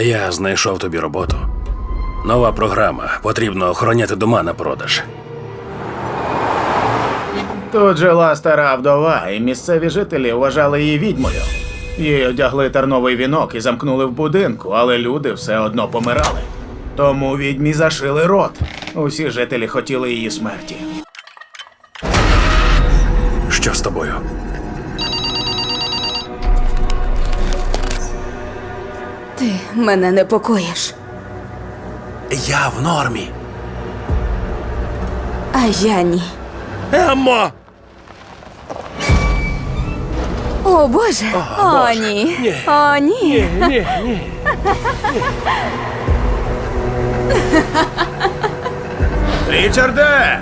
Я знайшов тобі роботу. Нова програма. Потрібно охороняти дома на продаж. Тут жила стара вдова, і місцеві жителі вважали її відьмою. Їй одягли терновий вінок і замкнули в будинку, але люди все одно помирали. Тому відьмі зашили рот. Усі жителі хотіли її смерті. Що з тобою? Ти мене непокоїш. Я в нормі. А я ні. Еммо! О Боже! О, ні. О, ні. Річарде!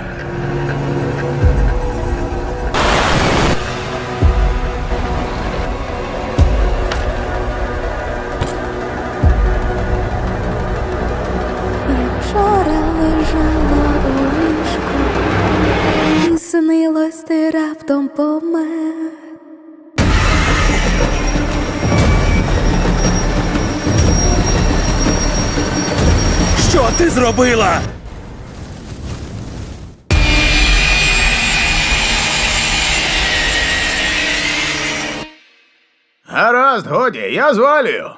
Раптом помер. Що ти зробила? Гаразд, годі, я звалюю.